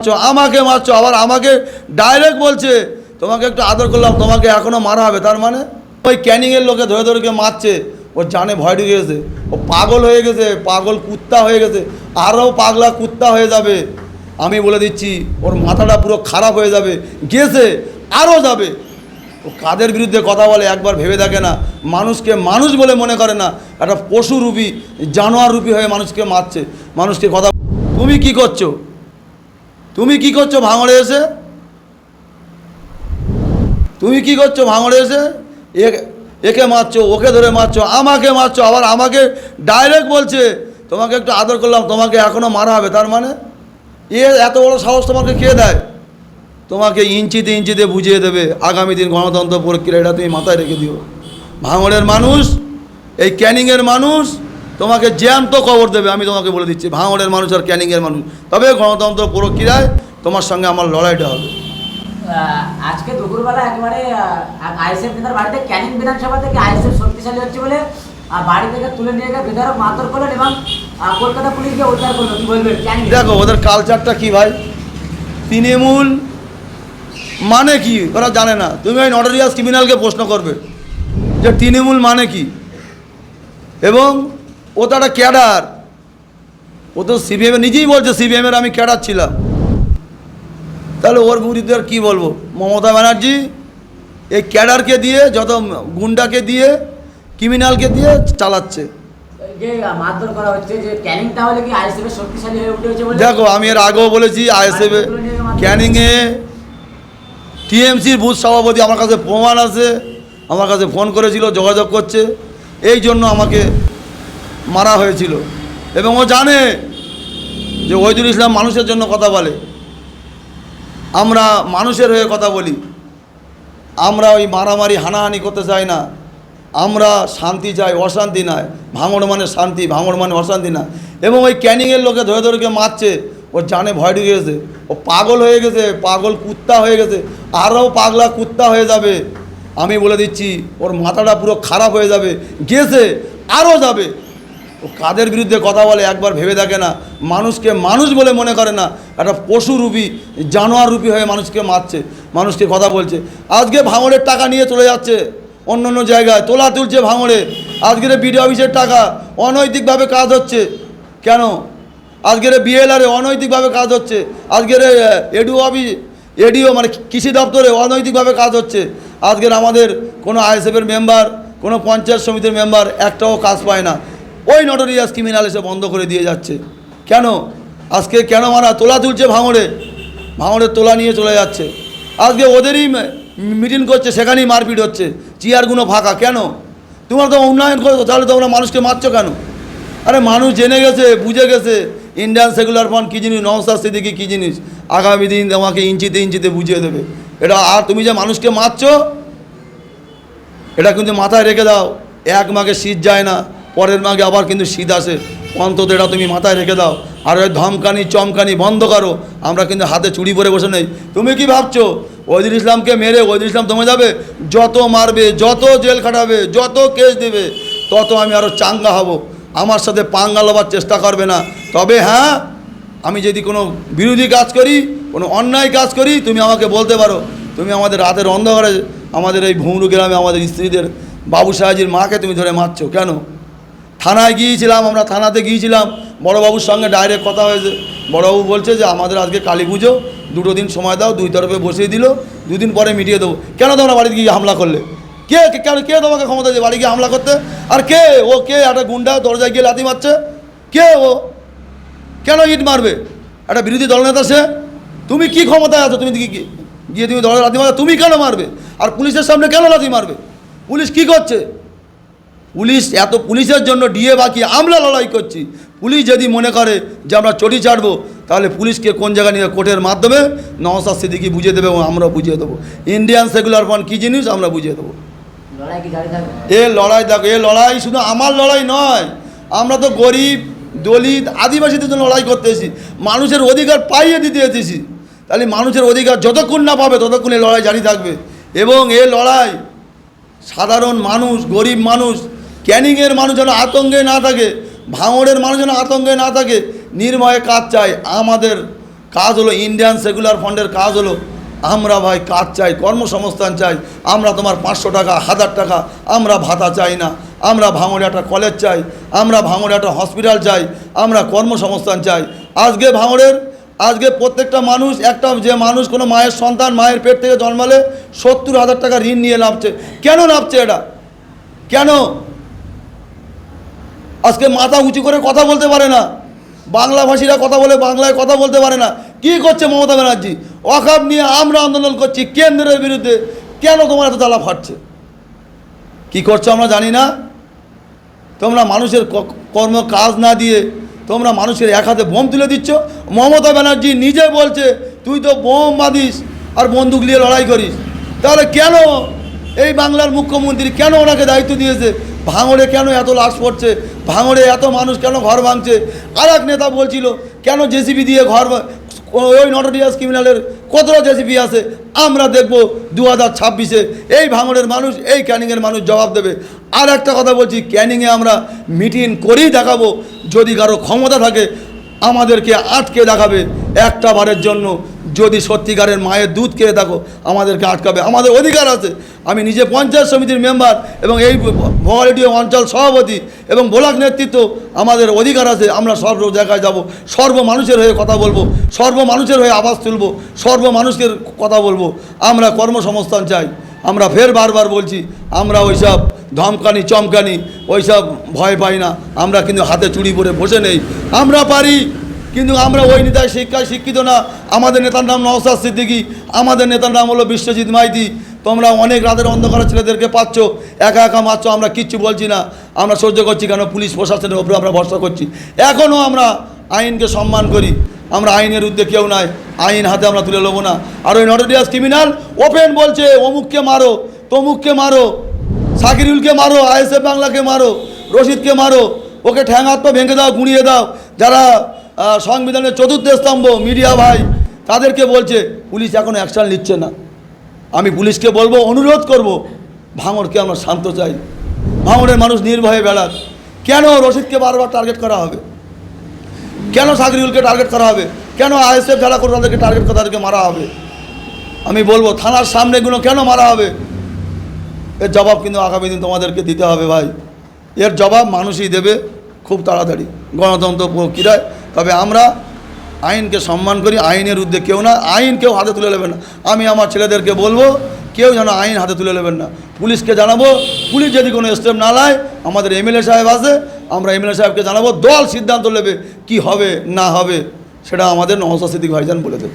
মারছো, আমাকে মারছো আবার আমাকে ডাইরেক্ট বলছে তোমাকে একটু আদর করলাম তোমাকে এখনও মারা হবে তার মানে? ওই ক্যানিংয়ের লোকে ধরে ধরে কে মারছে ওর জানে ভয় ঢুকে গেছে ও পাগল হয়ে গেছে পাগল কুত্তা হয়ে গেছে আরও পাগলা কুত্তা হয়ে যাবে। আমি বলে দিচ্ছি ওর মাথাটা পুরো খারাপ হয়ে যাবে গেছে আরও যাবে। ও কাদের বিরুদ্ধে কথা বলে একবার ভেবে দেখে না মানুষকে মানুষ বলে মনে করে না একটা পশু রূপী জানোয়ার রূপী হয়ে মানুষকে মারছে মানুষকে কথা তুমি কি করছ? তুমি কি করছ ভাঙড়ে এসে? তুমি কি করছ ভাঙড়ে এসে? একে মারছো, ওকে ধরে মারছো, আমাকে মারছো, আবার আমাকে ডাইরেক্ট বলছে, তোমাকে একটু আদর করলাম, তোমাকে এখনও মারা হবে, তার মানে? এ, এত বড় সাহস তোমাকে কে দেয়? তোমাকে ইঞ্চিতে ইঞ্চিতে বুঝিয়ে দেবে, আগামী দিন গণতন্ত্র প্রক্রিয়া এটা তুমি মাথায় রেখে দিও। ভাঙড়ের মানুষ, এই ক্যানিংয়ের মানুষ তোমাকে জ্যান্ত খবর দেবে আমি তোমাকে বলে দিচ্ছি। ভাঙড়ের মানুষ আর ক্যানিংয়ের মানুষ। তবে গণতন্ত্র প্রক্রিয়ায় তোমার সঙ্গে আমার লড়াইটা হবে। আজকে দুপুরবেলা একেবারে আইএসএফ নেতার বাড়িতে ক্যানিং বিধানসভা থেকে আইএসএফ শক্তিশালী হচ্ছে বলে বাড়ি থেকে তুলে নিয়ে গিয়ে বিধায়ক মারধর করলেন এবং কলকাতা পুলিশ উদ্ধার করল। কি বলবেন? দেখো ওদের কালচারটা কি ভাই? তৃণমূল মানে কি? ওরা জানে না। তুমি ওই নটোরিয়াস ক্রিমিনালকে প্রশ্ন করবে যে তৃণমূল মানে কি? এবং ও তো একটা ক্যাডার। ও তো সিপিএম নিজেই বলছে সিপিএমের আমি ক্যাডার ছিলাম। তাহলে ওর বিরুদ্ধে আর কী বলব? মমতা ব্যানার্জি এই ক্যাডারকে দিয়ে যত গুন্ডাকে দিয়ে ক্রিমিনালকে দিয়ে চালাচ্ছে। দেখো আমি এর আগেও বলেছি আইএসএফ ক্যানিংয়ে টিএমসির বুথ সভাপতি আমার কাছে প্রমাণ আছে। আমার কাছে ফোন করেছিল যোগাযোগ করছে। এই জন্য আমাকে মারা হয়েছিল। এবং ও জানে যে ওইদুল ইসলাম মানুষের জন্য কথা বলে। আমরা মানুষের হয়ে কথা বলি। আমরা ওই মারামারি, হানাহানি করতে চাই না। আমরা শান্তি চাই, অশান্তি নয়। ভাঙড় মানে শান্তি, ভাঙড় মানে অশান্তি না। এবং ওই ক্যানিংয়ের লোকে ধরে ধরে মারছে। ও জানে ভয় ঢুকে গেছে। ও পাগল হয়ে গেছে, পাগল কুত্তা হয়ে গেছে। আরও পাগলা কুত্তা হয়ে যাবে। আমি বলে দিচ্ছি, ওর মাথাটা পুরো খারাপ হয়ে যাবে। গেছে, আরও যাবে। ও কাদের বিরুদ্ধে কথা বলে একবার ভেবে দেখে না। মানুষকে মানুষ বলে মনে করে না। একটা পশু রূপী, জানোয়ার রূপী হয়ে মানুষকে মারছে, মানুষকে কথা বলছে। আজকে ভাঙড়ের টাকা নিয়ে চলে যাচ্ছে অন্য অন্য জায়গায়, তোলা তুলছে ভাঙড়ে। আজকের বিডিও অফিসের টাকা অনৈতিকভাবে কাজ হচ্ছে। কেন? আজকের বিএলআরে অনৈতিকভাবে কাজ হচ্ছে। আজকের এডিও অফিস এডিও মানে কৃষি দপ্তরে অনৈতিকভাবে কাজ হচ্ছে। আজকের আমাদের কোনো আইএসএফের মেম্বার, কোনো পঞ্চায়েত সমিতির মেম্বার একটাও কাজ পায় না। ওই নটোরিয়াস ক্রিমিনাল এসে বন্ধ করে দিয়ে যাচ্ছে। কেন? আজকে কেন মারা? তোলা তুলছে ভাঙড়ে। ভাঙড়ের তোলা নিয়ে চলে যাচ্ছে। আজকে ওদেরই মিটিং করছে, সেখানেই মারপিট হচ্ছে। চেয়ারগুলো ফাঁকা। কেন? তোমরা তো উন্নয়ন করছ তাহলে তোমরা মানুষকে মারছো কেন? আরে মানুষ জেনে গেছে, বুঝে গেছে। ইন্ডিয়ান সেকুলার ফান্ড কী জিনিস? নওসাদ সিদ্দিকি কী জিনিস? আগামী দিন তোমাকে ইঞ্চিতে ইঞ্চিতে বুঝিয়ে দেবে। এটা আর তুমি যে মানুষকে মারছ, এটা কিন্তু মাথায় রেখে দাও। এক মাগে শীত যায় না। পরের মাগে আবার কিন্তু শীত আসে। অন্তত এটা তুমি মাথায় রেখে দাও। আর ওই ধমকানি, চমকানি বন্ধ করো। আমরা কিন্তু হাতে চুড়ি পরে বসে নেই। তুমি কি ভাবছ? ওইদুল ইসলামকে মেরে ওইদুল ইসলাম তোমায় যাবে? যত মারবে, যত জেল খাটাবে, যত কেস দেবে, তত আমি আরও চাঙ্গা হব। আমার সাথে পাঙ্গা লবার চেষ্টা করবে না। তবে হ্যাঁ আমি যদি কোনো বিরোধী কাজ করি, কোনো অন্যায় কাজ করি, তুমি আমাকে বলতে পারো। তুমি আমাদের রাতের অন্ধকারে, আমাদের এই ভুমরু গ্রামে আমাদের স্ত্রীদের বাবু সাহাজির মাকে তুমি ধরে মারছো। কেন? থানায় গিয়েছিলাম, আমরা থানাতে গিয়েছিলাম। বড়োবাবুর সঙ্গে ডাইরেক্ট কথা হয়েছে। বড়োবাবু বলছে যে, আমাদের আজকে কালী পুজো, দুটো দিন সময় দাও, দুই তরফে বসিয়ে দিল, দুদিন পরে মিটিয়ে দেবো। কেন তোমরা বাড়িতে গিয়ে হামলা করলে? কে কেন, কে তোমাকে ক্ষমতা দিয়ে বাড়ি গিয়ে হামলা করতে? আর কে, ও কে, একটা গুন্ডা দরজায় গিয়ে লাথি মারছে? কে ও? কেন ইট মারবে? একটা বিরোধী দলনেতা সে? তুমি কি ক্ষমতায় আছো? তুমি গিয়ে তুমি দলের লাথি মারবে তুমি কেন মারবে? আর পুলিশের সামনে কেন লাথি মারবে? পুলিশ কি করছে? পুলিশ এত পুলিশের জন্য ডিএ বাকি আমরা লড়াই করছি। পুলিশ যদি মনে করে যে আমরা চটি ছাড়বো তাহলে পুলিশকে কোন জায়গায় নিয়ে কোর্টের মাধ্যমে নওসাদ সিদ্দিকি বুঝিয়ে দেবে এবং আমরা বুঝিয়ে দেবো। ইন্ডিয়ান সেকুলার ফান্ড কী জিনিস আমরা বুঝিয়ে দেবো। এ লড়াই দেখো এ লড়াই শুধু আমার লড়াই নয় আমরা তো গরিব দলিত আদিবাসীদের জন্য লড়াই করতে এসেছি। মানুষের অধিকার পাইয়ে দিতে এসেছি। তাহলে মানুষের অধিকার যতক্ষণ না পাবে ততক্ষণ এই লড়াই জারি থাকবে। এবং এ লড়াই সাধারণ মানুষ গরিব মানুষ ক্যানিংয়ের মানুষ যেন আতঙ্কে না থাকে, ভাঙড়ের মানুষ যেন আতঙ্কে না থাকে নির্ময়ে কাজ চাই। আমাদের কাজ হলো ইন্ডিয়ান সেকুলার ফান্ডের কাজ হলো, আমরা ভাই কাজ চাই, কর্মসংস্থান চাই। আমরা তোমার পাঁচশো টাকা, হাজার টাকা, আমরা ভাতা চাই না। আমরা ভাঙড়ে একটা কলেজ চাই, আমরা ভাঙড়ে একটা হসপিটাল চাই, আমরা কর্মসংস্থান চাই। আজকে ভাঙড়ের, আজকে প্রত্যেকটা মানুষ, একটা যে মানুষ কোনো মায়ের সন্তান মায়ের পেট থেকে জন্মালে সত্তর হাজার টাকা ঋণ নিয়ে নামছে কেন নামছে এটা? কেন? আজকে মাথা উঁচু করে কথা বলতে পারে না। বাংলা ভাষীরা কথা বলে, বাংলায় কথা বলতে পারে না। কি করছে মমতা ব্যানার্জি? অকাপ নিয়ে আমরা আন্দোলন করছি কেন্দ্রের বিরুদ্ধে। কেন তোমার এত তালা ফাটছে? কি করছ আমরা জানি না। তোমরা মানুষের কর্ম কাজ না দিয়ে তোমরা মানুষের এক হাতে বোম তুলে দিচ্ছ। মমতা ব্যানার্জি নিজে বলছে, তুই তো বোম বাঁধিস আর বন্দুক নিয়ে লড়াই করিস। তাহলে কেন এই বাংলার মুখ্যমন্ত্রী কেন ওনাকে দায়িত্ব দিয়েছে? ভাঙড়ে কেন এত লাশ পড়ছে? ভাঙড়ে এত মানুষ কেন ঘর ভাঙছে? আর এক নেতা বলছিল, কেন জেসিবি দিয়ে ঘর ওই নটোরিয়াস ক্রিমিনালের কতটা জেসিবি আছে? আমরা দেখব দু হাজার ছাব্বিশে এই ভাঙড়ের মানুষ, এই ক্যানিংয়ের মানুষ জবাব দেবে। আর একটা কথা বলছি, ক্যানিংয়ে আমরা মিটিং করেই দেখাবো। যদি কারও ক্ষমতা থাকে, আমাদেরকে আটকে দেখাবে একটা বারের জন্য। যদি সত্যিকারের মায়ের দুধ খেয়ে থাকো, আমাদেরকে আটকাবে। আমাদের অধিকার আছে। আমি নিজে পঞ্চায়েত সমিতির মেম্বার এবং এই ভোগারেডিও অঞ্চল সভাপতি এবং ব্লক নেতৃত্ব, আমাদের অধিকার আছে। আমরা সর্ব জায়গায় যাব। সর্ব মানুষের হয়ে কথা বলব। সর্ব মানুষের হয়ে আওয়াজ তুলবো। সর্ব মানুষের কথা বলব। আমরা কর্মসংস্থান চাই। আমরা ফের বারবার বলছি, আমরা ওইসব ধমকানি, চমকানি, ওইসব ভয় পাই না। আমরা কিন্তু হাতে চুড়ি পরে বসে নেই। আমরা পারি। কিন্তু আমরা ওই নেতায় শিক্ষায় শিক্ষিত না। আমাদের নেতার নাম নওসাদ সিদ্দিকি, আমাদের নেতার নাম হলো বিশ্বজিৎ মাইতি। তোমরা অনেক রাতের অন্ধকারের ছেলেদেরকে পাচ্ছ, একা একা মারছ, আমরা কিচ্ছু বলছি না। আমরা সহ্য করছি কেন? পুলিশ প্রশাসনের ওপরে আমরা ভরসা করছি। এখনও আমরা আইনকে সম্মান করি। আমরা আইনের উদ্যোগে কেউ নাই। আইন হাতে আমরা তুলে নেব না। আর ওই নটোরিয়াস ক্রিমিনাল ওপেন বলছে, অমুককে মারো, তমুককে মারো, সাকিরুলকে মারো, আইএসএফ বাংলাকে মারো, রশিদকে মারো, ওকে ঠ্যাং হাত পা ভেঙে দাও, গুঁড়িয়ে দাও। যারা সংবিধানের চতুর্থ স্তম্ভ, মিডিয়া ভাই, তাদেরকে বলছে, পুলিশ এখনও অ্যাকশন নিচ্ছে না। আমি পুলিশকে বলব, অনুরোধ করব, ভাঙড়কে আমরা শান্ত চাই। ভাঙড়ের মানুষ নির্ভয়ে বেড়াক। কেন রশিদকে বারবার টার্গেট করা হবে? কেন সাগরিউলকে টার্গেট করা হবে? কেন আইএসএফ যারা করে তাদেরকে টার্গেট করে, তাদেরকে মারা হবে? আমি বলব, থানার সামনেগুলো কেন মারা হবে? এর জবাব কিন্তু আগামী দিন তোমাদেরকে দিতে হবে ভাই। এর জবাব মানুষই দেবে খুব তাড়াতাড়ি। গণতন্ত্র প্রক্রিয়ায় তবে আমরা আইনকে সম্মান করি, আইনের উদ্যোগ কেউ না, আইন কেউ হাতে তুলে নেবেন না। আমি আমার ছেলেদেরকে বলব, কেউ যেন আইন হাতে তুলে নেবেন না। পুলিশকে জানাব, পুলিশ যদি কোনো স্টেপ না লায় আমাদের এমএলএ সাহেব আছে, আমরা এমএলএ সাহেবকে জানাব, দল সিদ্ধান্ত নেবে কি হবে, না হবে, সেটা আমাদের নহস্বাস্থিতি ভাইজান বলে দেবে।